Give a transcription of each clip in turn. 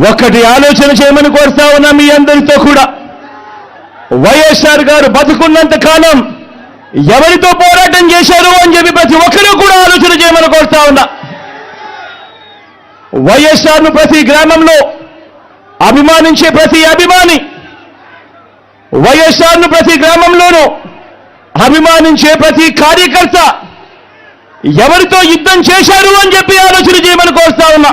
ఒకటి ఆలోచన చేయమని కోరుతా ఉన్నా మీ అందరితో కూడా. వైఎస్ఆర్ గారు బతుకున్నంత కాలం ఎవరితో పోరాటం చేశారు అని చెప్పి ప్రతి ఒక్కరూ కూడా ఆలోచన చేయమని కోరుతా ఉన్నా. వైఎస్ఆర్ను ప్రతి గ్రామంలో అభిమానించే ప్రతి అభిమాని వైఎస్ఆర్ను ప్రతి గ్రామంలోనూ అభిమానించే ప్రతి కార్యకర్త ఎవరితో యుద్ధం చేశారు అని చెప్పి ఆలోచన చేయమని కోరుతా ఉన్నా.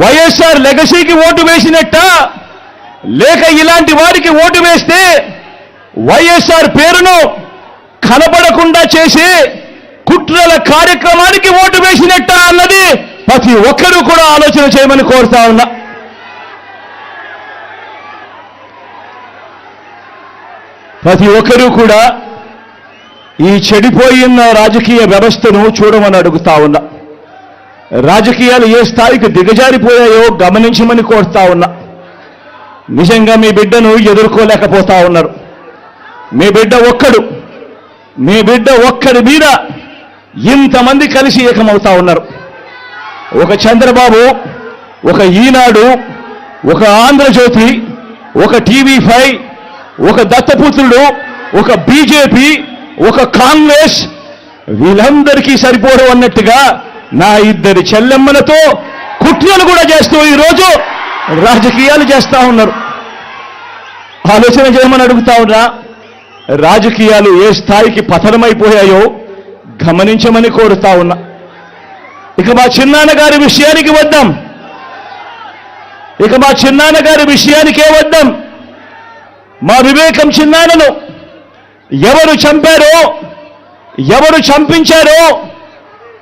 వైఎస్ఆర్ లెగసీకి ఓటు వేసినట్ట? లేక ఇలాంటి వారికి ఓటు వేస్తే వైఎస్ఆర్ పేరును కనబడకుండా చేసి కుట్రల కార్యక్రమానికి ఓటు వేసినట్ట అన్నది ప్రతి ఒక్కరూ కూడా ఆలోచన చేయమని కోరుతా ఉన్నా. ప్రతి ఒక్కరూ కూడా ఈ చెడిపోయిన రాజకీయ వ్యవస్థను చూడమని అడుగుతా ఉన్నా. రాజకీయాలు ఏ స్థాయికి దిగజారిపోయాయో గమనించమని కోరుతా ఉన్నా. నిజంగా మీ బిడ్డను ఎదుర్కోలేకపోతా ఉన్నారు. మీ బిడ్డ ఒక్కడు మీ బిడ్డ ఒక్కడి మీద ఇంతమంది కలిసి ఏకమవుతా ఉన్నారు. ఒక చంద్రబాబు ఒక ఈనాడు ఒక ఆంధ్రజ్యోతి ఒక టీవీ ఫైవ్ ఒక దత్తపుత్రుడు ఒక బీజేపీ ఒక కాంగ్రెస్ వీళ్ళందరికీ సరిపోరు అన్నట్టుగా నా ఇద్దరి చెల్లెమ్మలతో కుట్రలు కూడా చేస్తూ ఈరోజు రాజకీయాలు చేస్తా ఉన్నారు. ఆలోచన చేయమని అడుగుతా ఉన్నా రాజకీయాలు ఏ స్థాయికి పతనమైపోయాయో గమనించమని కోరుతా ఉన్నా. ఇక మా చిన్నాన్నగారి విషయానికి వద్దాం. ఇక మా చిన్నాన్నగారి విషయానికే వద్దాం. మా వివేకం చిన్నాన్నను ఎవరు చంపారో ఎవరు చంపించారో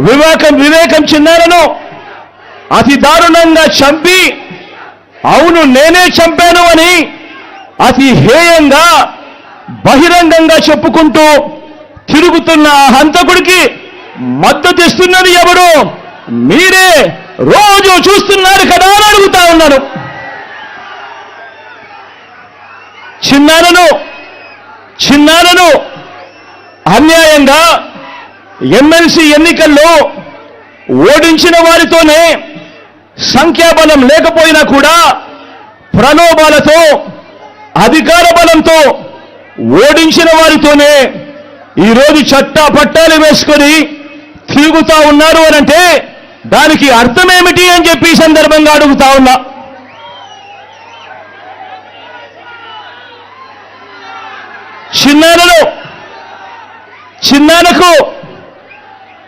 వివేకం వివేకం చిన్నారను అతి దారుణంగా చంపి అవును నేనే చంపాను అని అతి హేయంగా బహిరంగంగా చెప్పుకుంటూ తిరుగుతున్న ఆ హంతకుడికి మద్దతు ఇస్తున్నది ఎవరు? మీరే. రోజు చూస్తున్నారు కదా అని అడుగుతా ఉన్నాను. చిన్నారను చిన్నారను అన్యాయంగా ఎమ్మెల్సీ ఎన్నికల్లో ఓడించిన వారితోనే సంఖ్యాబలం లేకపోయినా కూడా ప్రలోభాలతో అధికార బలంతో ఓడించిన వారితోనే ఈరోజు చట్టా పట్టాలు వేసుకొని తిరుగుతా ఉన్నారు అనంటే దానికి అర్థమేమిటి అని చెప్పి సందర్భంగా అడుగుతా ఉన్నా. చిన్నానలో చిన్నానకు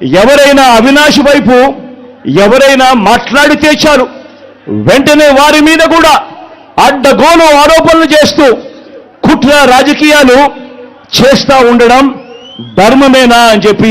ఎవరైనా అవినాష్ వైపు ఎవరైనా మాట్లాడితే చాలు. వెంటనే వారి మీద కూడా అడ్డగోలు ఆరోపణలు చేస్తూ కుట్ర రాజకీయాలు చేస్తా ఉండడం ధర్మమేనా అని చెప్పి